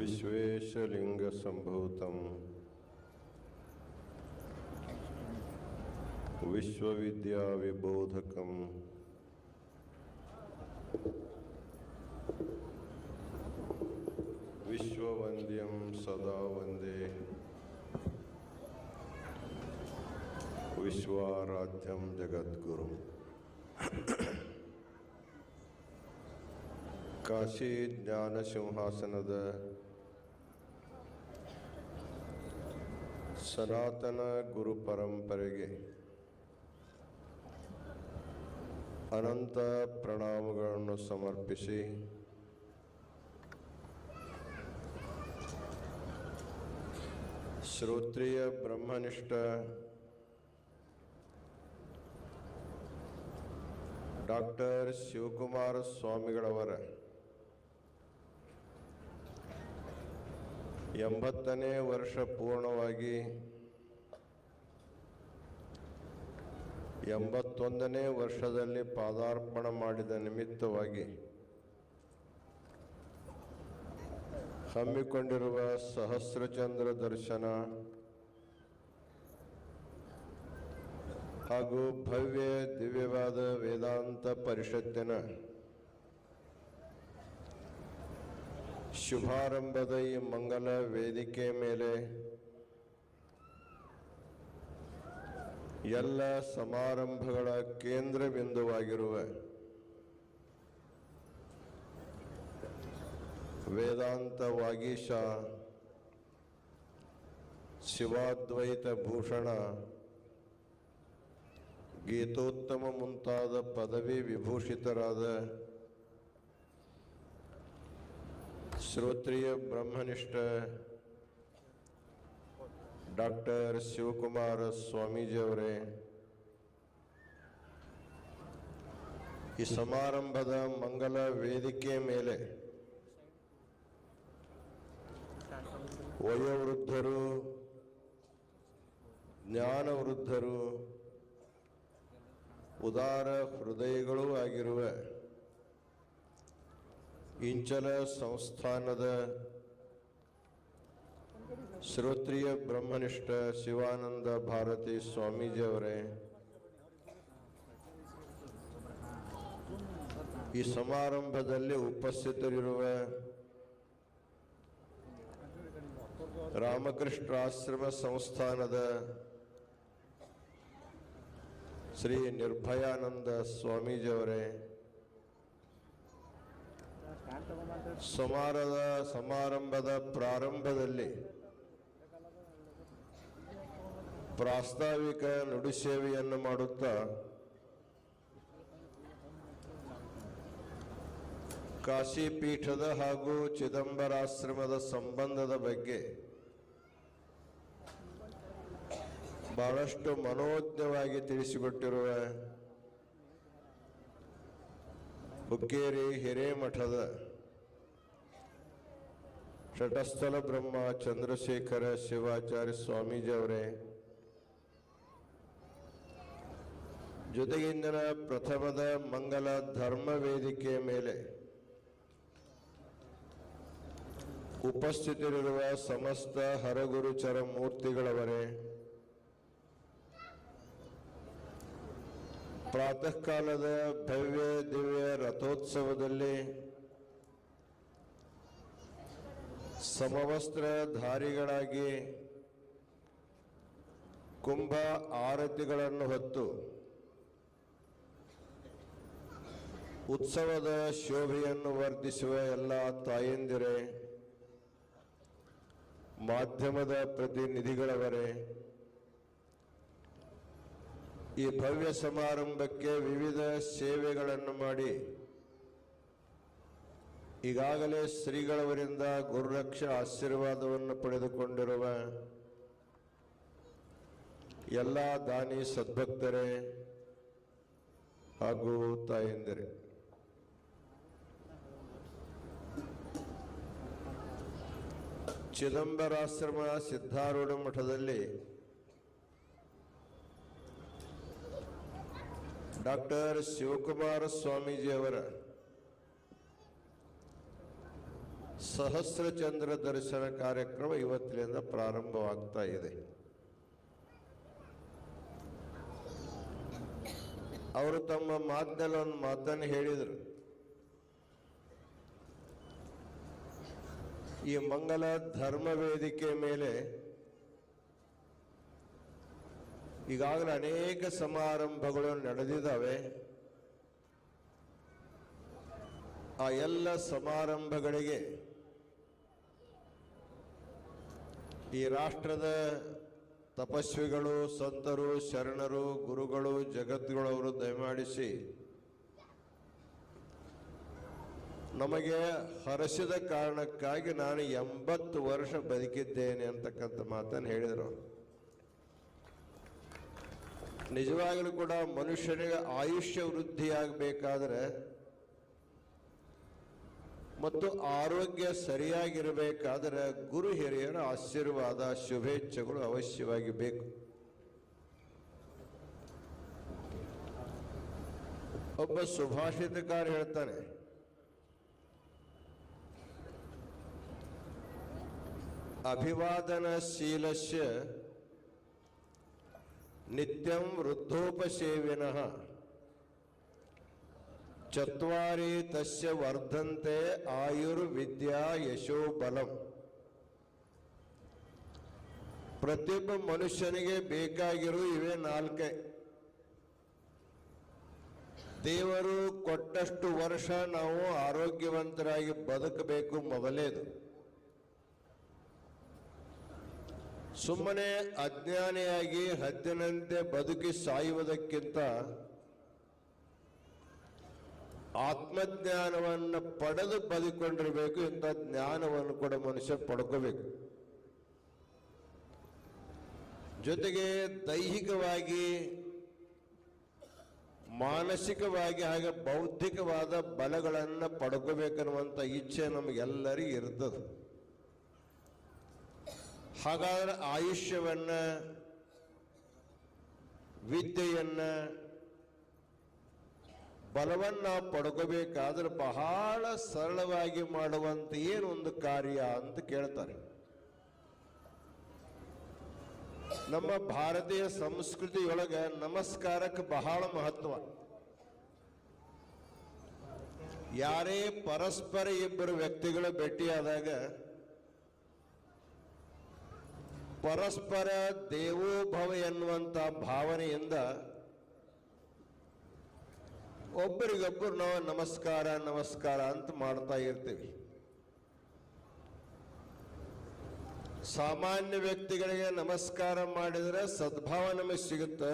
विश्वेशलिङ्गसम्भूतं विश्वविद्याविबोधकम् विश्ववन्द्यं सदा वन्दे विश्वाराध्यं जगद्गुरुम् ಕಾಶಿ ಜ್ಞಾನ ಸಿಂಹಾಸನದ ಸನಾತನ ಗುರು ಪರಂಪರೆಗೆ ಅನಂತ ಪ್ರಣಾಮಗಳನ್ನು ಸಮರ್ಪಿಸಿ ಶ್ರೋತ್ರಿಯ ಬ್ರಹ್ಮನಿಷ್ಠ ಡಾಕ್ಟರ್ ಶಿವಕುಮಾರ ಸ್ವಾಮಿಗಳವರ ಎಂಬತ್ತನೇ ವರ್ಷ ಪೂರ್ಣವಾಗಿ ಎಂಬತ್ತೊಂದನೇ ವರ್ಷದಲ್ಲಿ ಪಾದಾರ್ಪಣ ಮಾಡಿದ ನಿಮಿತ್ತವಾಗಿ ಹಮ್ಮಿಕೊಂಡಿರುವ ಸಹಸ್ರಚಂದ್ರ ದರ್ಶನ ಹಾಗೂ ಭವ್ಯ ದಿವ್ಯವಾದ ವೇದಾಂತ ಪರಿಷತ್ತಿನ ಶುಭಾರಂಭದ ಈ ಮಂಗಲ ವೇದಿಕೆ ಮೇಲೆ ಎಲ್ಲ ಸಮಾರಂಭಗಳ ಕೇಂದ್ರ ಬಿಂದುವಾಗಿರುವ ವೇದಾಂತ ವಾಗೀಶ ಶಿವಾದ್ವೈತ ಭೂಷಣ ಗೀತೋತ್ತಮ ಮುಂತಾದ ಪದವಿ ವಿಭೂಷಿತರಾದ ಶ್ರೋತ್ರಿಯ ಬ್ರಹ್ಮನಿಷ್ಠ ಡಾಕ್ಟರ್ ಶಿವಕುಮಾರ ಸ್ವಾಮೀಜಿಯವರೇ, ಈ ಸಮಾರಂಭದ ಮಂಗಲ ವೇದಿಕೆ ಮೇಲೆ ವಯೋವೃದ್ಧರು, ಜ್ಞಾನವೃದ್ಧರು, ಉದಾರ ಹೃದಯಗಳೂ ಆಗಿರುವ ಇಂಚಲ ಸಂಸ್ಥಾನದ ಶ್ರೋತ್ರಿಯ ಬ್ರಹ್ಮನಿಷ್ಠ ಶಿವಾನಂದ ಭಾರತಿ ಸ್ವಾಮೀಜಿಯವರೇ, ಈ ಸಮಾರಂಭದಲ್ಲಿ ಉಪಸ್ಥಿತರಿರುವ ರಾಮಕೃಷ್ಣ ಆಶ್ರಮ ಸಂಸ್ಥಾನದ ಶ್ರೀ ನಿರ್ಭಯಾನಂದ ಸ್ವಾಮೀಜಿಯವರೇ ಸಮಾರದ ಸಮಾರಂಭದ ಪ್ರಾರಂಭದಲ್ಲಿ ಪ್ರಾಸ್ತಾವಿಕ ನುಡಿಸೇವೆಯನ್ನು ಮಾಡುತ್ತಾ ಕಾಶಿ ಪೀಠದ ಹಾಗೂ ಚಿದಂಬರಾಶ್ರಮದ ಸಂಬಂಧದ ಬಗ್ಗೆ ಬಹಳಷ್ಟು ಮನೋಜ್ಞವಾಗಿ ತಿಳಿಸಿಕೊಟ್ಟಿರುವ ಹುಕ್ಕೇರಿ ಹಿರೇಮಠದ ಶಟಸ್ಥಲ ಬ್ರಹ್ಮ ಚಂದ್ರಶೇಖರ ಶಿವಾಚಾರ್ಯ ಸ್ವಾಮೀಜಿ ಅವರೇ ಜೊತೆಗಿಂದಿನ ಪ್ರಥಮದ ಮಂಗಲ ಧರ್ಮ ವೇದಿಕೆಯ ಮೇಲೆ ಉಪಸ್ಥಿತರಿರುವ ಸಮಸ್ತ ಹರಗುರುಚರ ಮೂರ್ತಿಗಳವರೇ ಪ್ರಾತಃ ಕಾಲದ ಭವ್ಯ ದಿವ್ಯ ರಥೋತ್ಸವದಲ್ಲಿ ಸಮವಸ್ತ್ರಧಾರಿಗಳಾಗಿ ಕುಂಭ ಆರತಿಗಳನ್ನು ಹೊತ್ತು ಉತ್ಸವದ ಶೋಭೆಯನ್ನು ವರ್ಧಿಸುವ ಎಲ್ಲ ತಾಯಂದಿರೇ, ಮಾಧ್ಯಮದ ಪ್ರತಿನಿಧಿಗಳವರೇ, ಈ ಭವ್ಯ ಸಮಾರಂಭಕ್ಕೆ ವಿವಿಧ ಸೇವೆಗಳನ್ನು ಮಾಡಿ ಈಗಾಗಲೇ ಶ್ರೀಗಳವರಿಂದ ಗುರುರಕ್ಷ ಆಶೀರ್ವಾದವನ್ನು ಪಡೆದುಕೊಂಡಿರುವ ಎಲ್ಲ ದಾನಿ ಸದ್ಭಕ್ತರೇ ಹಾಗೂ ತಾಯಂದಿರೇ. ಚಿದಂಬರಾಶ್ರಮ ಸಿದ್ಧಾರೂಢ ಮಠದಲ್ಲಿ ಡಾಕ್ಟರ್ ಶಿವಕುಮಾರ ಸ್ವಾಮೀಜಿಯವರ ಸಹಸ್ರ ಚಂದ್ರ ದರ್ಶನ ಕಾರ್ಯಕ್ರಮ ಇವತ್ತಿನಿಂದ ಪ್ರಾರಂಭವಾಗ್ತಾ ಇದೆ. ಅವರು ತಮ್ಮ ಮಾತಿನಲ್ಲಿ ಒಂದು ಮಾತನ್ನು ಹೇಳಿದರು. ಈ ಮಂಗಲ ಧರ್ಮ ವೇದಿಕೆ ಮೇಲೆ ಈಗಾಗಲೇ ಅನೇಕ ಸಮಾರಂಭಗಳು ನಡೆದಿದ್ದಾವೆ. ಆ ಎಲ್ಲ ಸಮಾರಂಭಗಳಿಗೆ ಈ ರಾಷ್ಟ್ರದ ತಪಸ್ವಿಗಳು, ಸಂತರು, ಶರಣರು, ಗುರುಗಳು ಜಗತ್ತುಗಳವರು ದಯಮಾಡಿಸಿ, ನಮಗೆ ಹರಸಿದ ಕಾರಣಕ್ಕಾಗಿ ನಾನು ಎಂಬತ್ತು ವರ್ಷ ಬದುಕಿದ್ದೇನೆ ಅಂತಕ್ಕಂಥ ಮಾತನ್ನು ಹೇಳಿದರು. ನಿಜವಾಗಲೂ ಕೂಡ ಮನುಷ್ಯನಿಗೆ ಆಯುಷ್ಯ ವೃದ್ಧಿಯಾಗಬೇಕಾದ್ರೆ ಮತ್ತು ಆರೋಗ್ಯ ಸರಿಯಾಗಿರಬೇಕಾದರೆ ಗುರು ಹಿರಿಯರ ಆಶೀರ್ವಾದ, ಶುಭೇಚ್ಛೆಗಳು ಅವಶ್ಯವಾಗಿ ಬೇಕು. ಒಬ್ಬ ಸುಭಾಷಿತಕಾರ ಹೇಳ್ತಾನೆ ಅಭಿವಾದನಶೀಲಸ್ಯ ನಿತ್ಯಂ ವೃದ್ಧೋಪಸೇವಿನಃ ಚತ್ವಾರಿ ತಸ್ಯ ವರ್ಧಂತೆ ಆಯುರ್ವಿದ್ಯಾ ಯಶೋ ಬಲಂ ಪ್ರತಿಯೊಬ್ಬ ಮನುಷ್ಯನಿಗೆ ಬೇಕಾಗಿರೋ ಇವೆ ನಾಲ್ಕೆ ದೇವರು ಕೊಟ್ಟಷ್ಟು ವರ್ಷ ನಾವು ಆರೋಗ್ಯವಂತರಾಗಿ ಬದುಕಬೇಕು ಮೊದಲೇದು. ಸುಮ್ಮನೆ ಅಜ್ಞಾನಿಯಾಗಿ ಹದ್ದಿನಂತೆ ಬದುಕಿ ಸಾಯುವುದಕ್ಕಿಂತ ಆತ್ಮಜ್ಞಾನವನ್ನು ಪಡೆದು ಬದುಕೊಂಡಿರಬೇಕು, ಇಂಥ ಜ್ಞಾನವನ್ನು ಕೂಡ ಮನುಷ್ಯ ಪಡ್ಕೋಬೇಕು. ಜೊತೆಗೆ ದೈಹಿಕವಾಗಿ, ಮಾನಸಿಕವಾಗಿ ಹಾಗೆ ಬೌದ್ಧಿಕವಾದ ಬಲಗಳನ್ನು ಪಡ್ಕೋಬೇಕನ್ನುವಂಥ ಇಚ್ಛೆ ನಮಗೆಲ್ಲರಿಗೂ ಇರ್ತದೆ. ಹಾಗಾದ್ರೆ ಆಯುಷ್ಯವನ್ನು, ವಿದ್ಯೆಯನ್ನ ಬಲವನ್ನ ಪಡ್ಕೋಬೇಕಾದ್ರೆ ಬಹಳ ಸರಳವಾಗಿ ಮಾಡುವಂತ ಒಂದು ಕಾರ್ಯ ಅಂತ ಕೇಳ್ತಾರೆ. ನಮ್ಮ ಭಾರತೀಯ ಸಂಸ್ಕೃತಿಯೊಳಗೆ ನಮಸ್ಕಾರಕ್ಕೆ ಬಹಳ ಮಹತ್ವ. ಯಾರೇ ಪರಸ್ಪರ ಇಬ್ಬರು ವ್ಯಕ್ತಿಗಳು ಭೇಟಿಯಾದಾಗ ಪರಸ್ಪರ ದೇವೋಭವ ಎನ್ನುವಂತ ಭಾವನೆಯಿಂದ ಒಬ್ಬರಿಗೊಬ್ಬರು ನಾವು ನಮಸ್ಕಾರ ನಮಸ್ಕಾರ ಅಂತ ಮಾಡ್ತಾ ಇರ್ತೀವಿ. ಸಾಮಾನ್ಯ ವ್ಯಕ್ತಿಗಳಿಗೆ ನಮಸ್ಕಾರ ಮಾಡಿದರೆ ಸದ್ಭಾವ ನಮಗೆ ಸಿಗುತ್ತೆ.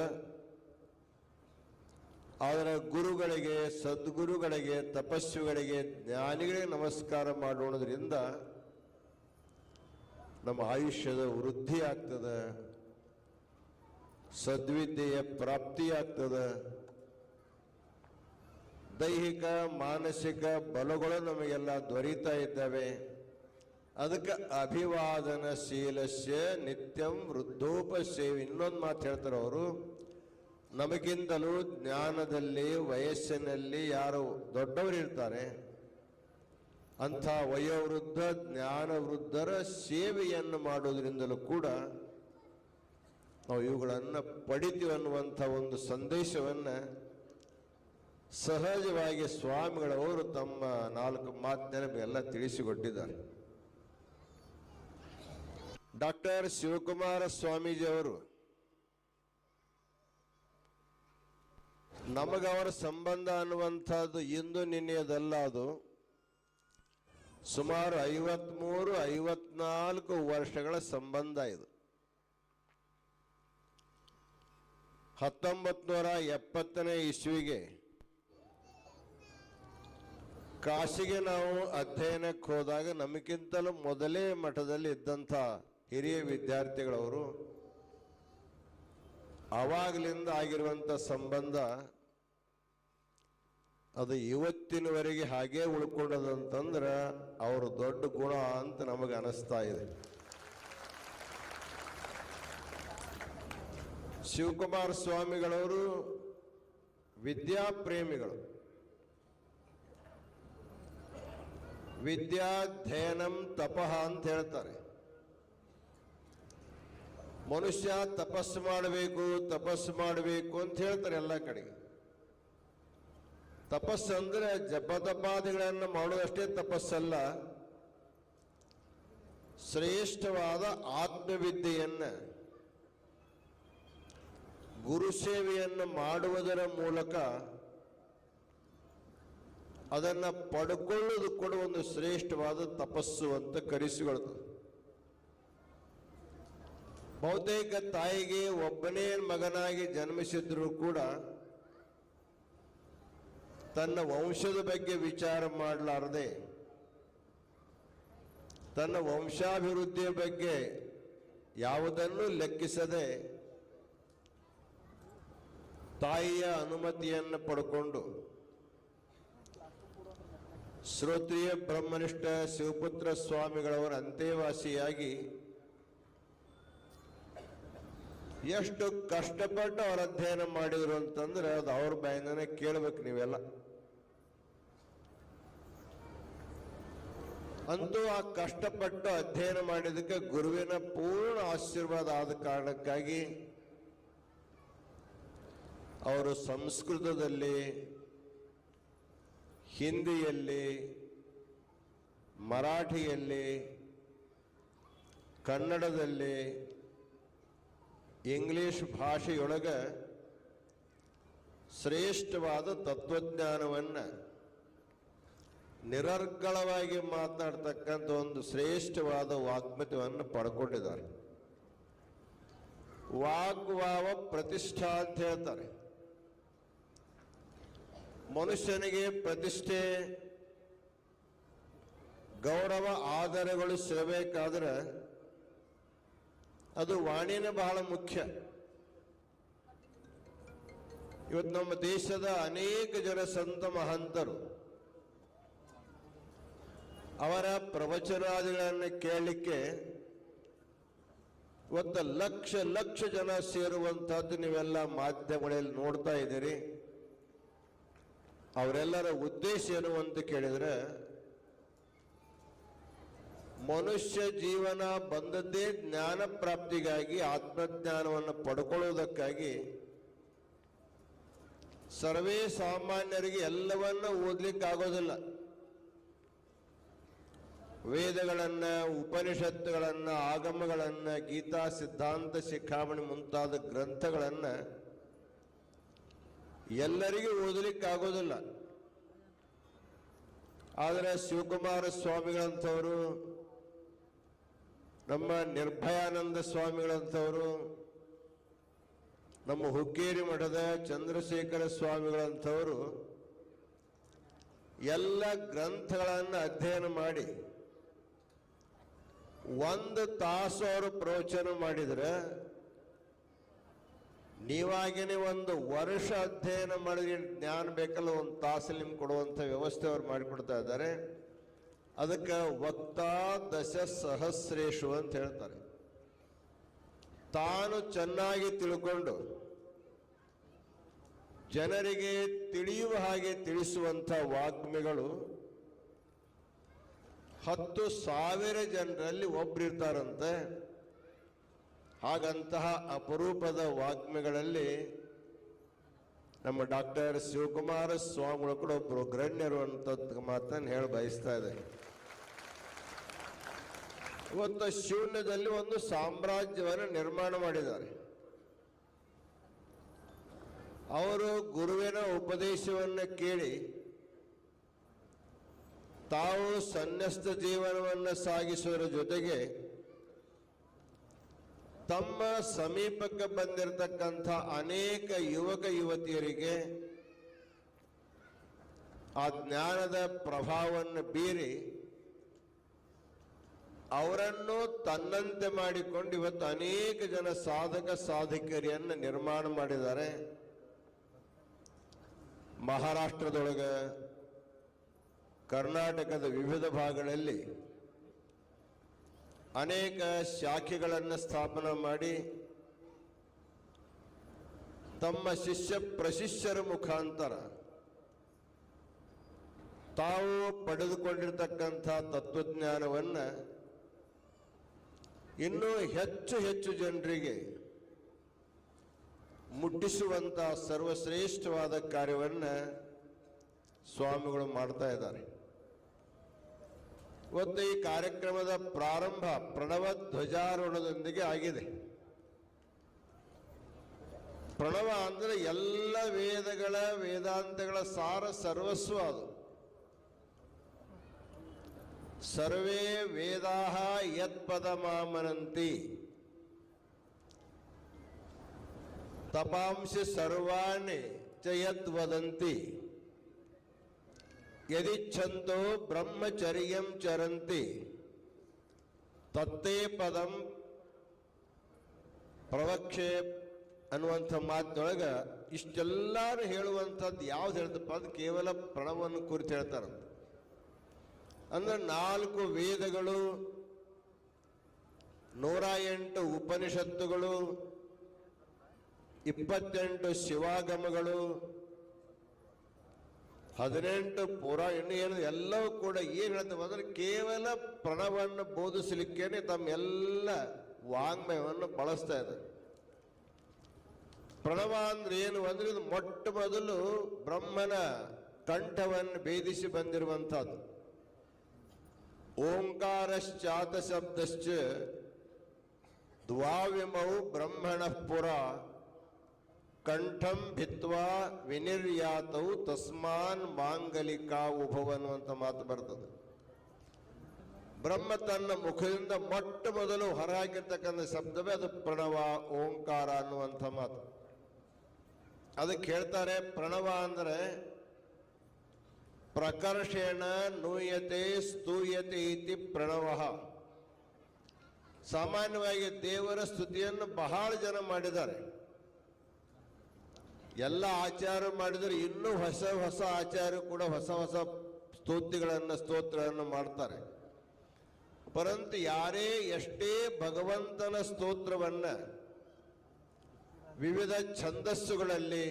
ಆದರೆ ಗುರುಗಳಿಗೆ, ಸದ್ಗುರುಗಳಿಗೆ ತಪಸ್ವಿಗಳಿಗೆ ಜ್ಞಾನಿಗಳಿಗೆ ನಮಸ್ಕಾರ ಮಾಡೋಣದ್ರಿಂದ ನಮ್ಮ ಆಯುಷ್ಯದ ವೃದ್ಧಿ ಆಗ್ತದೆ. ಸದ್ವಿದ್ಯೆಯ ಪ್ರಾಪ್ತಿಯಾಗ್ತದೆ ದೈಹಿಕ, ಮಾನಸಿಕ ಬಲಗಳು ನಮಗೆಲ್ಲ ದೊರೀತಾ ಇದ್ದಾವೆ. ಅದಕ್ಕೆ ಅಭಿವಾದನಶೀಲಸ್ಯ ನಿತ್ಯಂ ವೃದ್ಧೋಪಸೇವೆ ಇನ್ನೊಂದು ಮಾತು ಹೇಳ್ತಾರೆ ಅವರು, ನಮಗಿಂತಲೂ ಜ್ಞಾನದಲ್ಲಿ, ವಯಸ್ಸಿನಲ್ಲಿ ಯಾರು ದೊಡ್ಡವರು ಇರ್ತಾರೆ ಅಂಥ ವಯೋವೃದ್ಧ ಜ್ಞಾನ ವೃದ್ಧರ ಸೇವೆಯನ್ನು ಮಾಡೋದ್ರಿಂದಲೂ ಕೂಡ ನಾವು ಇವುಗಳನ್ನು ಪಡಿತೀವಿ ಅನ್ನುವಂಥ ಒಂದು ಸಂದೇಶವನ್ನು ಸಹಜವಾಗಿ ಸ್ವಾಮಿಗಳವರು ತಮ್ಮ ನಾಲ್ಕು ಮಾತಿನ ಎಲ್ಲ ತಿಳಿಸಿಕೊಟ್ಟಿದ್ದಾರೆ. ಡಾಕ್ಟರ್ ಶಿವಕುಮಾರ ಸ್ವಾಮೀಜಿಯವರು, ನಮಗವರ ಸಂಬಂಧ ಅನ್ನುವಂಥದ್ದು ಇಂದು ನಿನ್ನೆಯದಲ್ಲ ಅದು. ಸುಮಾರು ಐವತ್ಮೂರು, ಐವತ್ನಾಲ್ಕು ವರ್ಷಗಳ ಸಂಬಂಧ ಇದು. ಹತ್ತೊಂಬತ್ತು ನೂರ ಎಪ್ಪತ್ತನೇ ಇಸ್ವಿಗೆ ಕಾಶಿಗೆ ನಾವು ಅಧ್ಯಯನಕ್ಕೆ ಹೋದಾಗ ನಮಗಿಂತಲೂ ಮೊದಲೇ ಮಠದಲ್ಲಿ ಇದ್ದಂಥ ಹಿರಿಯ ವಿದ್ಯಾರ್ಥಿಗಳವರು ಆವಾಗಲಿಂದ ಆಗಿರುವಂಥ ಸಂಬಂಧ ಅದು ಇವತ್ತಿನವರೆಗೆ ಹಾಗೇ ಉಳ್ಕೊಂಡದಂತಂದ್ರೆ ಅವ್ರ ದೊಡ್ಡ ಗುಣ ಅಂತ ನಮಗೆ ಅನಿಸ್ತಾ ಇದೆ. ಶಿವಕುಮಾರ ಸ್ವಾಮಿಗಳವರು ವಿದ್ಯಾಪ್ರೇಮಿಗಳು. ವಿದ್ಯಾಧ್ಯಯನಂ ತಪಃ ಅಂತ ಹೇಳ್ತಾರೆ. ಮನುಷ್ಯ ತಪಸ್ಸು ಮಾಡಬೇಕು ತಪಸ್ಸು ಮಾಡಬೇಕು ಅಂತ ಹೇಳ್ತಾರೆ ಎಲ್ಲ ಕಡೆಗೆ ತಪಸ್ಸು ಅಂದ್ರೆ ಜಪತಪಾದಿಗಳನ್ನು ಮಾಡೋದಷ್ಟೇ ತಪಸ್ಸಲ್ಲ, ಶ್ರೇಷ್ಠವಾದ ಆತ್ಮವಿದ್ಯೆಯನ್ನ, ಗುರುಸೇವೆಯನ್ನು ಮಾಡುವುದರ ಮೂಲಕ ಅದನ್ನು ಪಡ್ಕೊಳ್ಳೋದು ಕೂಡ ಒಂದು ಶ್ರೇಷ್ಠವಾದ ತಪಸ್ಸು ಅಂತ ಕರೆಸಿಕೊಳ್ತದೆ ಬಹುತೇಕ ತಾಯಿಗೆ ಒಬ್ಬನೇ ಮಗನಾಗಿ ಜನ್ಮಿಸಿದ್ರು ಕೂಡ ತನ್ನ ವಂಶದ ಬಗ್ಗೆ ವಿಚಾರ ಮಾಡಲಾರದೆ ತನ್ನ ವಂಶಾಭಿವೃದ್ಧಿಯ ಬಗ್ಗೆ ಯಾವುದನ್ನು ಲೆಕ್ಕಿಸದೆ ತಾಯಿಯ ಅನುಮತಿಯನ್ನು ಪಡ್ಕೊಂಡು ಶ್ರೋತ್ರಿಯ ಬ್ರಹ್ಮನಿಷ್ಠ ಶಿವಪುತ್ರ ಸ್ವಾಮಿಗಳವರ ಅಂತೆವಾಸಿಯಾಗಿ ಎಷ್ಟು ಕಷ್ಟಪಟ್ಟು ಅವ್ರ ಅಧ್ಯಯನ ಮಾಡಿದ್ರು ಅಂತಂದ್ರೆ ಅದು ಅವ್ರ ಬಾಯಿಂದನೇ ಕೇಳ್ಬೇಕು ನೀವೆಲ್ಲ. ಅಂತೂ ಆ ಕಷ್ಟಪಟ್ಟು ಅಧ್ಯಯನ ಮಾಡಿದಕ್ಕೆ ಗುರುವಿನ ಪೂರ್ಣ ಆಶೀರ್ವಾದ ಆದ ಕಾರಣಕ್ಕಾಗಿ ಅವರು ಸಂಸ್ಕೃತದಲ್ಲಿ ಹಿಂದಿಯಲ್ಲಿ, ಮರಾಠಿಯಲ್ಲಿ, ಕನ್ನಡದಲ್ಲಿ, ಇಂಗ್ಲಿಷ್ ಭಾಷೆಯೊಳಗೆ ಶ್ರೇಷ್ಠವಾದ ತತ್ವಜ್ಞಾನವನ್ನು ನಿರರ್ಗಳವಾಗಿ ಮಾತನಾಡ್ತಕ್ಕಂಥ ಒಂದು ಶ್ರೇಷ್ಠವಾದ ವಾಗ್ಮತವನ್ನು ಪಡ್ಕೊಂಡಿದ್ದಾರೆ. ವಾಗ್ವಾವ ಪ್ರತಿಷ್ಠಾ ಅಂತ ಹೇಳ್ತಾರೆ. ಮನುಷ್ಯನಿಗೆ ಪ್ರತಿಷ್ಠೆ, ಗೌರವ ಆಧಾರಗಳು ಸಿಗಬೇಕಾದ್ರೆ ಅದು ವಾಣಿನೇ ಬಹಳ ಮುಖ್ಯ. ಇವತ್ತು ನಮ್ಮ ದೇಶದ ಅನೇಕ ಜನ ಸಂತ ಮಹಂತರು ಅವರ ಪ್ರವಚನಾದಿಗಳನ್ನು ಕೇಳಲಿಕ್ಕೆ ಇವತ್ತು ಲಕ್ಷ ಲಕ್ಷ ಜನ ಸೇರುವಂತಹದ್ದು ನೀವೆಲ್ಲ ಮಾಧ್ಯಮಗಳಲ್ಲಿ ನೋಡ್ತಾ ಇದ್ದೀರಿ. ಅವರೆಲ್ಲರ ಉದ್ದೇಶ ಏನು ಅಂತ ಕೇಳಿದ್ರೆ, ಮನುಷ್ಯ ಜೀವನ ಬಂದದ್ದೇ ಜ್ಞಾನ ಪ್ರಾಪ್ತಿಗಾಗಿ ಆತ್ಮಜ್ಞಾನವನ್ನು ಪಡ್ಕೊಳ್ಳುವುದಕ್ಕಾಗಿ ಸರ್ವೇ ಸಾಮಾನ್ಯರಿಗೆ ಎಲ್ಲವನ್ನ ಓದ್ಲಿಕ್ಕೆ ಆಗೋದಿಲ್ಲ ವೇದಗಳನ್ನ, ಉಪನಿಷತ್ತುಗಳನ್ನ, ಆಗಮಗಳನ್ನ, ಗೀತಾ, ಸಿದ್ಧಾಂತ, ಶಿಖಾಮಣಿ ಮುಂತಾದ ಗ್ರಂಥಗಳನ್ನ ಎಲ್ಲರಿಗೂ ಓದಲಿಕ್ಕಾಗೋದಿಲ್ಲ. ಆದರೆ ಶಿವಕುಮಾರ ಸ್ವಾಮಿಗಳಂಥವರು, ನಮ್ಮ ನಿರ್ಭಯಾನಂದ ಸ್ವಾಮಿಗಳಂಥವರು, ನಮ್ಮ ಹುಕ್ಕೇರಿ ಮಠದ ಚಂದ್ರಶೇಖರ ಸ್ವಾಮಿಗಳಂಥವರು ಎಲ್ಲ ಗ್ರಂಥಗಳನ್ನು ಅಧ್ಯಯನ ಮಾಡಿ ಒಂದು ತಾಸು ಅವರು ಪ್ರವಚನ ಮಾಡಿದ್ರೆ ನೀವಾಗೇನೆ ಒಂದು ವರ್ಷ ಅಧ್ಯಯನ ಮಾಡಿದ್ರೆ ಜ್ಞಾನ ಬೇಕಲ್ಲ, ಒಂದು ತಾಸು ನಿಮ್ಗೆ ಕೊಡುವಂಥ ವ್ಯವಸ್ಥೆ ಅವ್ರು ಮಾಡಿಕೊಡ್ತಾ ಇದ್ದಾರೆ. ಅದಕ್ಕೆ ವಕ್ತ ದಶ ಸಹಸ್ರೇಶು ಅಂತ ಹೇಳ್ತಾರೆ. ತಾನು ಚೆನ್ನಾಗಿ ತಿಳ್ಕೊಂಡು ಜನರಿಗೆ ತಿಳಿಯುವ ಹಾಗೆ ತಿಳಿಸುವಂಥ ವಾಗ್ಮಿಗಳು ಹತ್ತು ಸಾವಿರ ಜನರಲ್ಲಿ ಒಬ್ಬರಿರ್ತಾರಂತೆ ಹಾಗಂತಹ ಅಪರೂಪದ ವಾಗ್ಮಿಗಳಲ್ಲಿ ನಮ್ಮ ಡಾಕ್ಟರ್ ಶಿವಕುಮಾರ ಸ್ವಾಮಿಗಳು ಕೂಡ ಒಬ್ಬರು ಗಣ್ಯರು ಅಂತ ಮಾತನ್ನು ಹೇಳಿ ಬಯಸ್ತಾ ಇದೆ ಇವತ್ತು ಶೂನ್ಯದಲ್ಲಿ ಒಂದು ಸಾಮ್ರಾಜ್ಯವನ್ನು ನಿರ್ಮಾಣ ಮಾಡಿದ್ದಾರೆ. ಅವರು ಗುರುವಿನ ಉಪದೇಶವನ್ನು ಕೇಳಿ ತಾವು ಸನ್ಯಸ್ತ ಜೀವನವನ್ನು ಸಾಗಿಸುವುದರ ಜೊತೆಗೆ ತಮ್ಮ ಸಮೀಪಕ್ಕೆ ಬಂದಿರತಕ್ಕಂಥ ಅನೇಕ ಯುವಕ ಯುವತಿಯರಿಗೆ ಆ ಜ್ಞಾನದ ಪ್ರಭಾವವನ್ನು ಬೀರಿ ಅವರನ್ನು ತನ್ನಂತೆ ಮಾಡಿಕೊಂಡು ಇವತ್ತು ಅನೇಕ ಜನ ಸಾಧಕ ಸಾಧಕಿಯರನ್ನು ನಿರ್ಮಾಣ ಮಾಡಿದ್ದಾರೆ. ಮಹಾರಾಷ್ಟ್ರದೊಳಗೆ, ಕರ್ನಾಟಕದ ವಿವಿಧ ಭಾಗಗಳಲ್ಲಿ ಅನೇಕ ಶಾಖೆಗಳನ್ನು ಸ್ಥಾಪನೆ ಮಾಡಿ ತಮ್ಮ ಶಿಷ್ಯ ಪ್ರಶಿಷ್ಯರ ಮುಖಾಂತರ ತಾವು ಪಡೆದುಕೊಂಡಿರ್ತಕ್ಕಂಥ ತತ್ವಜ್ಞಾನವನ್ನು ಇನ್ನೂ ಹೆಚ್ಚು ಹೆಚ್ಚು ಜನರಿಗೆ ಮುಟ್ಟಿಸುವಂಥ ಸರ್ವಶ್ರೇಷ್ಠವಾದ ಕಾರ್ಯವನ್ನು ಸ್ವಾಮಿಗಳು ಮಾಡ್ತಾ ಇದ್ದಾರೆ. ಇವತ್ತು ಈ ಕಾರ್ಯಕ್ರಮದ ಪ್ರಾರಂಭ ಪ್ರಣವ ಧ್ವಜಾರೋಹಣದೊಂದಿಗೆ ಆಗಿದೆ. ಪ್ರಣವ ಅಂದ್ರೆ ಎಲ್ಲ ವೇದಗಳ ವೇದಾಂತಗಳ ಸಾರ ಸರ್ವಸ್ವ ಅದು. ಸರ್ವೇ ವೇದಾಹ ಯತ್ಪದಮಾಮನಂತಿ. ತಪಾಂಶ ಸರ್ವಾಣಿ ಚ ಯತ್ ವದಂತಿ ಯದಿಚ್ಛಂತೋ ಬ್ರಹ್ಮಚರ್ಯಂ ಚರಂತಿ ತತ್ತೇ ಪದಂ ಪ್ರವಕ್ಷೆ ಅನ್ನುವಂಥ ಮಾತಿನೊಳಗ ಇಷ್ಟೆಲ್ಲಾರು ಹೇಳುವಂಥದ್ದು ಯಾವ್ದು ಹೇಳ್ತಪ್ಪ ಅದು ಕೇವಲ ಪ್ರಣವನ್ನು ಕುರಿತು ಹೇಳ್ತಾರಂತ. ಅಂದ್ರೆ ನಾಲ್ಕು ವೇದಗಳು, ನೂರ ಎಂಟು ಉಪನಿಷತ್ತುಗಳು, ಇಪ್ಪತ್ತೆಂಟು ಶಿವಾಗಮಗಳು ಹದಿನೆಂಟು ಪುರ ಇನ್ನು ಏನು ಎಲ್ಲವೂ ಕೂಡ ಏನು ಹೇಳ್ತವೆ ಅಂದ್ರೆ ಕೇವಲ ಪ್ರಣವನ್ನು ಬೋಧಿಸಲಿಕ್ಕೇನೆ ತಮ್ಮೆಲ್ಲ ವಾಂಗ್ಮಯವನ್ನು ಬಳಸ್ತಾ ಇದೆ ಪ್ರಣವ ಅಂದ್ರೆ ಏನು ಅಂದ್ರೆ ಇದು ಮೊಟ್ಟ ಮೊದಲು ಬ್ರಹ್ಮನ ಕಂಠವನ್ನು ಭೇದಿಸಿ ಬಂದಿರುವಂತಹದ್ದು ಓಂಕಾರಶ್ಚಾತ ಶಬ್ದಶ್ಚ ದ್ವಾವಿಮೌ ಬ್ರಹ್ಮಣ ಪುರ ಕಂಠಂ ಭಿತ್ವಾ ವಿನಿರ್ಯಾತವು ತಸ್ಮಾನ್ ಮಾಂಗಲಿಕಾ ಉಭವ ಅನ್ನುವಂಥ ಮಾತು ಬರ್ತದೆ. ಬ್ರಹ್ಮ ತನ್ನ ಮುಖದಿಂದ ಮೊಟ್ಟ ಮೊದಲು ಹೊರಹಾಕಿರ್ತಕ್ಕಂಥ ಶಬ್ದವೇ ಅದು ಪ್ರಣವ, ಓಂಕಾರ ಅನ್ನುವಂಥ ಮಾತು. ಅದಕ್ಕೆ ಹೇಳ್ತಾರೆ, ಪ್ರಣವ ಅಂದರೆ ಪ್ರಕರ್ಷೇಣ ನೂಯತೆ ಸ್ತೂಯತೆ ಇತಿ ಪ್ರಣವ. ಸಾಮಾನ್ಯವಾಗಿ ದೇವರ ಸ್ತುತಿಯನ್ನು ಬಹಳ ಜನ ಮಾಡಿದ್ದಾರೆ. ಎಲ್ಲ ಆಚಾರ ಮಾಡಿದರೆ ಇನ್ನೂ ಹೊಸ ಹೊಸ ಆಚಾರ ಕೂಡ ಹೊಸ ಹೊಸ ಸ್ತೋತಿಗಳನ್ನು, ಸ್ತೋತ್ರಗಳನ್ನು ಮಾಡ್ತಾರೆ. ಪರಂತು ಯಾರೇ ಎಷ್ಟೇ ಭಗವಂತನ ಸ್ತೋತ್ರವನ್ನು ವಿವಿಧ ಛಂದಸ್ಸುಗಳಲ್ಲಿ,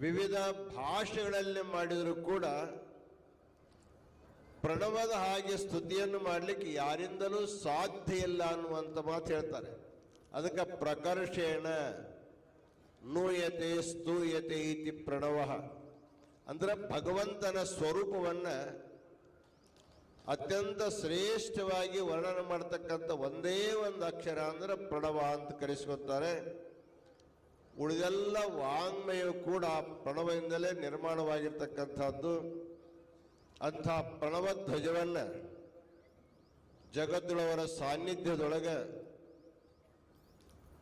ವಿವಿಧ ಭಾಷೆಗಳಲ್ಲಿ ಮಾಡಿದರೂ ಕೂಡ ಪ್ರಣವದ ಹಾಗೆ ಸ್ತುತಿಯನ್ನು ಮಾಡಲಿಕ್ಕೆ ಯಾರಿಂದಲೂ ಸಾಧ್ಯ ಇಲ್ಲ ಅನ್ನುವಂಥ ಮಾತು ಹೇಳ್ತಾರೆ. ಅದಕ್ಕೆ ಪ್ರಕರ್ಷೇಣ. ನೂಯತೆ ಸ್ತೂಯತೆ ಇತಿ ಪ್ರಣವ. ಅಂದ್ರೆ ಭಗವಂತನ ಸ್ವರೂಪವನ್ನ ಅತ್ಯಂತ ಶ್ರೇಷ್ಠವಾಗಿ ವರ್ಣನೆ ಮಾಡ್ತಕ್ಕಂಥ ಒಂದೇ ಒಂದು ಅಕ್ಷರ ಅಂದ್ರೆ ಪ್ರಣವ ಅಂತ ಕರೆಸ್ಕೊತಾರೆ ಉಳಿದೆಲ್ಲ ವಾಂಗ್ಮಯವು ಕೂಡ ಪ್ರಣವದಿಂದಲೇ ನಿರ್ಮಾಣವಾಗಿರ್ತಕ್ಕಂಥದ್ದು. ಅಂಥ ಪ್ರಣವ ಧ್ವಜವನ್ನ ಜಗದ್ದುಳವರ ಸಾನ್ನಿಧ್ಯದೊಳಗೆ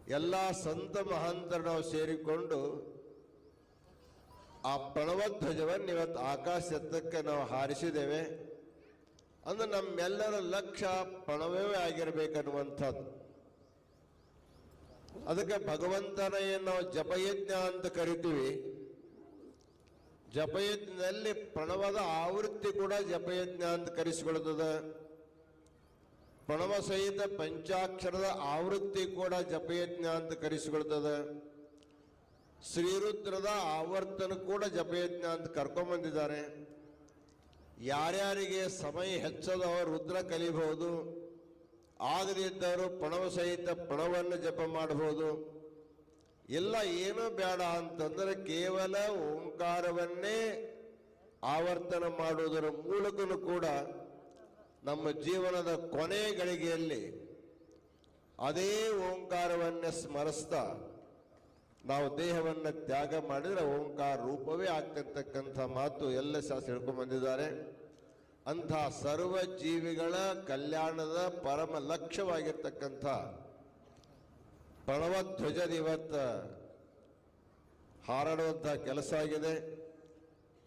ಎಲ್ಲ ಸಂತ ಮಹಾಂತರ ನಾವು ಸೇರಿಕೊಂಡು ಆ ಪ್ರಣವ ಧ್ವಜವನ್ನು ಇವತ್ತು ಆಕಾಶ ಎತ್ತಕ್ಕೆ ನಾವು ಹಾರಿಸಿದ್ದೇವೆ. ಅಂದ್ರೆ ನಮ್ಮೆಲ್ಲರ ಲಕ್ಷ್ಯ ಪ್ರಣವೇ ಆಗಿರಬೇಕನ್ನುವಂಥದ್ದು. ಅದಕ್ಕೆ ಭಗವಂತನ ಏನು ನಾವು ಜಪಯಜ್ಞ ಅಂತ ಕರಿತೀವಿ. ಜಪಯಜ್ಞದಲ್ಲಿ ಪ್ರಣವದ ಆವೃತ್ತಿ ಕೂಡ ಜಪಯಜ್ಞ ಅಂತ ಕರೆಸಿಕೊಳ್ಳುತ್ತದೆ ಪ್ರಣವ ಸಹಿತ ಪಂಚಾಕ್ಷರದ ಆವೃತ್ತಿ ಕೂಡ ಜಪಯಜ್ಞ ಅಂತ ಕರೆಸಿಕೊಳ್ತದೆ. ಶ್ರೀರುದ್ರದ ಆವರ್ತನ ಕೂಡ ಜಪಯಜ್ಞ ಅಂತ ಕರ್ಕೊಂಬಂದಿದ್ದಾರೆ ಯಾರ್ಯಾರಿಗೆ ಸಮಯ ಹೆಚ್ಚದ ಅವರು ರುದ್ರ ಕಲಿಬಹುದು. ಆಗದಿದ್ದವರು ಪ್ರಣವ ಸಹಿತ ಪ್ರಣವನ್ನು ಜಪ ಮಾಡಬಹುದು. ಇಲ್ಲ ಏನೂ ಬೇಡ ಅಂತಂದ್ರೆ ಕೇವಲ ಓಂಕಾರವನ್ನೇ ಆವರ್ತನ ಮಾಡುವುದರ ಮೂಲಕನೂ ಕೂಡ ನಮ್ಮ ಜೀವನದ ಕೊನೆ ಗಳಿಗೆಯಲ್ಲಿ ಅದೇ ಓಂಕಾರವನ್ನು ಸ್ಮರಿಸ್ತಾ ನಾವು ದೇಹವನ್ನು ತ್ಯಾಗ ಮಾಡಿದರೆ ಓಂಕಾರ ರೂಪವೇ ಆಗ್ತಿರ್ತಕ್ಕಂಥ ಮಾತು ಎಲ್ಲ ಶಾಸ್ತ್ರ ಹೇಳ್ಕೊಂಡು ಬಂದಿದ್ದಾರೆ. ಅಂಥ ಸರ್ವ ಜೀವಿಗಳ ಕಲ್ಯಾಣದ ಪರಮ ಲಕ್ಷ್ಯವಾಗಿರ್ತಕ್ಕಂಥ ಪ್ರಣವ ಧ್ವಜದ ಇವತ್ತ ಹಾರಾಡುವಂಥ ಕೆಲಸ ಆಗಿದೆ.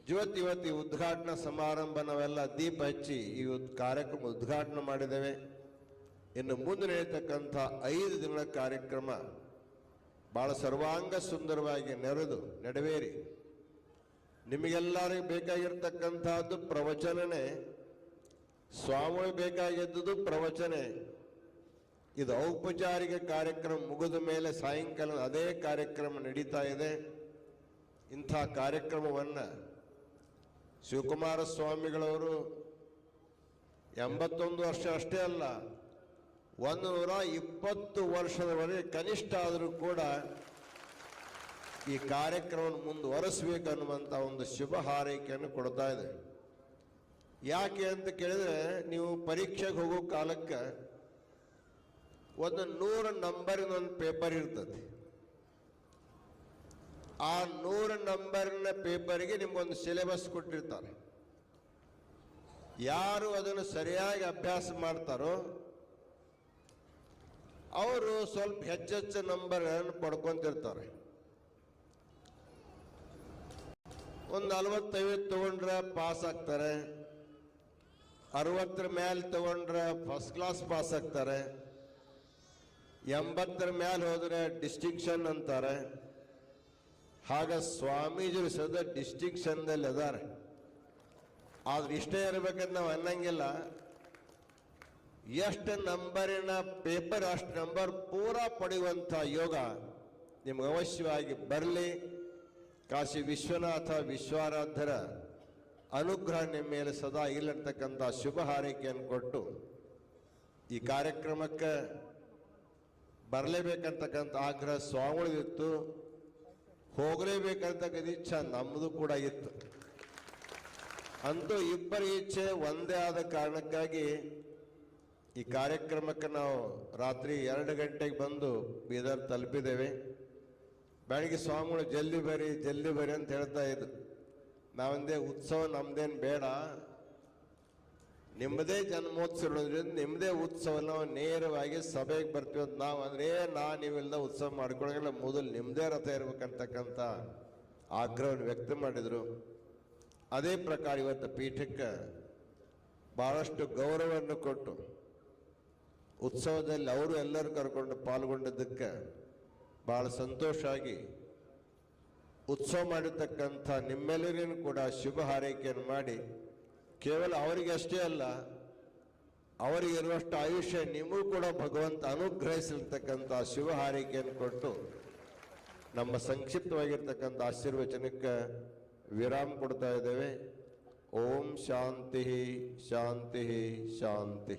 ಇವತ್ತು ಇವತ್ತು ಈ ಉದ್ಘಾಟನಾ ಸಮಾರಂಭ ನಾವೆಲ್ಲ ದೀಪ ಹಚ್ಚಿ ಈ ಕಾರ್ಯಕ್ರಮ ಉದ್ಘಾಟನೆ ಮಾಡಿದ್ದೇವೆ. ಇನ್ನು ಮುಂದೆ ನಡೀತಕ್ಕಂಥ ಐದು ದಿನಗಳ ಕಾರ್ಯಕ್ರಮ ಭಾಳ ಸರ್ವಾಂಗ ಸುಂದರವಾಗಿ ನೆರೆದು ನೆಡವೇರಿ ನಿಮಗೆಲ್ಲರಿಗೂ ಬೇಕಾಗಿರ್ತಕ್ಕಂಥದ್ದು ಪ್ರವಚನನೇ. ಸ್ವಾಮಿ ಬೇಕಾಗಿದ್ದುದು ಪ್ರವಚನೆ. ಇದು ಔಪಚಾರಿಕ ಕಾರ್ಯಕ್ರಮ ಮುಗಿದ ಮೇಲೆ ಸಾಯಂಕಾಲ ಅದೇ ಕಾರ್ಯಕ್ರಮ ನಡೀತಾ ಇದೆ. ಇಂಥ ಕಾರ್ಯಕ್ರಮವನ್ನು ಶಿವಕುಮಾರ ಸ್ವಾಮಿಗಳವರು ಎಂಬತ್ತೊಂದು ವರ್ಷ ಅಷ್ಟೇ ಅಲ್ಲ ಒಂದು ನೂರ ಇಪ್ಪತ್ತು ವರ್ಷದವರೆಗೆ ಕನಿಷ್ಠ ಆದರೂ ಕೂಡ ಈ ಕಾರ್ಯಕ್ರಮವನ್ನು ಮುಂದುವರಿಸಬೇಕು ಅನ್ನುವಂಥ ಒಂದು ಶುಭ ಹಾರೈಕೆಯನ್ನು ಕೊಡ್ತಾ ಇದೆ. ಯಾಕೆ ಅಂತ ಕೇಳಿದ್ರೆ, ನೀವು ಪರೀಕ್ಷೆಗೆ ಹೋಗೋ ಕಾಲಕ್ಕೆ ಒಂದು ನೂರು ನಂಬರಿನ ಒಂದು ಪೇಪರ್ ಇರ್ತದೆ. ಆ ನೂರು ನಂಬರ್ನ ಪೇಪರ್ಗೆ ನಿಮ್ಗೊಂದು ಸಿಲೆಬಸ್ ಕೊಟ್ಟಿರ್ತಾರೆ. ಯಾರು ಅದನ್ನು ಸರಿಯಾಗಿ ಅಭ್ಯಾಸ ಮಾಡ್ತಾರೋ, ಅವರು ಸ್ವಲ್ಪ ಹೆಚ್ಚೆಚ್ಚು ನಂಬರ್ಗಳನ್ನು ಪಡ್ಕೊತಿರ್ತಾರೆ. ಒಂದು ನಲವತ್ತೈವತ್ತು ತಗೊಂಡ್ರೆ ಪಾಸ್ ಆಗ್ತಾರೆ, ಅರವತ್ತರ ಮೇಲೆ ತಗೊಂಡ್ರೆ ಫಸ್ಟ್ ಕ್ಲಾಸ್ ಪಾಸ್ ಆಗ್ತಾರೆ, ಎಂಬತ್ತರ ಮೇಲೆ ಹೋದ್ರೆ ಡಿಸ್ಟಿಂಕ್ಷನ್ ಅಂತಾರೆ. ಹಾಗ ಸ್ವಾಮೀಜಿರು ಸದಾ ಡಿಸ್ಟಿಂಕ್ಷನ್ದಲ್ಲಿ ಅದಾರೆ. ಆದ್ರೆ ಇಷ್ಟೇ ಇರಬೇಕಂತ ನಾವು ಅನ್ನಂಗಿಲ್ಲ. ಎಷ್ಟು ನಂಬರಿನ ಪೇಪರ್ ಅಷ್ಟು ನಂಬರ್ ಪೂರ ಪಡೆಯುವಂಥ ಯೋಗ ನಿಮ್ಗೆ ಅವಶ್ಯವಾಗಿ ಬರಲಿ. ಕಾಶಿ ವಿಶ್ವನಾಥ ವಿಶ್ವಾರಾಧ್ಯರ ಅನುಗ್ರಹ ನಿಮ್ಮ ಮೇಲೆ ಸದಾ ಇಲ್ಲಿರ್ತಕ್ಕಂಥ ಶುಭ ಹಾರೈಕೆಯನ್ನು ಕೊಟ್ಟು ಈ ಕಾರ್ಯಕ್ರಮಕ್ಕೆ ಬರಲೇಬೇಕಂತಕ್ಕಂಥ ಆಗ್ರಹ ಸ್ವಾಮಿಗಳಿತ್ತು ಹೋಗಲೇಬೇಕಂತಕ್ಕಂಥ ಇಚ್ಛೆ ನಮ್ಮದು ಕೂಡ ಇತ್ತು. ಅಂತೂ ಇಬ್ಬರ ಇಚ್ಛೆ ಒಂದೇ ಆದ ಕಾರಣಕ್ಕಾಗಿ ಈ ಕಾರ್ಯಕ್ರಮಕ್ಕೆ ನಾವು ರಾತ್ರಿ ಎರಡು ಗಂಟೆಗೆ ಬಂದು ಬೀದರ್ ತಲುಪಿದ್ದೇವೆ. ಬೆಳಗ್ಗೆ ಸ್ವಾಮಿಗಳು ಜಲ್ದಿ ಬರ್ರಿ ಜಲ್ದಿ ಬರಿ ಅಂತ ಹೇಳ್ತಾ ಇದ್ರು. ನಾವಂದೇ ಉತ್ಸವ ನಮ್ದೇನು ಬೇಡ. ನಿಮ್ಮದೇ ಜನ್ಮೋತ್ಸವ ಇರೋದ್ರಿಂದ ನಿಮ್ಮದೇ ಉತ್ಸವ ನಾವು ನೇರವಾಗಿ ಸಭೆಗೆ ಬರ್ತೀವಿ ಅಂತ ನಾವು ಅಂದ್ರೆ ನಾ ನೀವೆಲ್ಲ ಉತ್ಸವ ಮಾಡ್ಕೊಳಂಗಿಲ್ಲ ಮೊದಲು ನಿಮ್ಮದೇ ರಥ ಇರ್ಬೇಕಂತಕ್ಕಂಥ ಆಗ್ರಹವನ್ನು ವ್ಯಕ್ತ ಮಾಡಿದರು. ಅದೇ ಪ್ರಕಾರ ಇವತ್ತು ಪೀಠಕ್ಕೆ ಭಾಳಷ್ಟು ಗೌರವವನ್ನು ಕೊಟ್ಟು, ಉತ್ಸವದಲ್ಲಿ ಅವರು ಎಲ್ಲರೂ ಕರ್ಕೊಂಡು ಪಾಲ್ಗೊಂಡಿದ್ದಕ್ಕೆ ಬಹಳ ಸಂತೋಷ ಆಗಿ ಉತ್ಸವ ಮಾಡಿರ್ತಕ್ಕಂಥ ನಿಮ್ಮೆಲ್ಲರಿಗೂ ಕೂಡ ಶುಭ ಹಾರೈಕೆಯನ್ನು ಮಾಡಿ ಕೇವಲ ಅವರಿಗೆ ಅಷ್ಟೇ ಅಲ್ಲ, ಅವರಿಗಿರುವಷ್ಟು ಆಯುಷ್ಯ ನಿಮಗೂ ಕೂಡ ಭಗವಂತ ಅನುಗ್ರಹಿಸಿರ್ತಕ್ಕಂಥ ಶಿವ ಹಾರೈಕೆಯನ್ನು ಕೊಟ್ಟು ನಮ್ಮ ಸಂಕ್ಷಿಪ್ತವಾಗಿರ್ತಕ್ಕಂಥ ಆಶೀರ್ವಚನಕ್ಕೆ ವಿರಾಮ ಕೊಡ್ತಾ ಇದ್ದೇವೆ. ಓಂ ಶಾಂತಿ ಶಾಂತಿ ಶಾಂತಿ.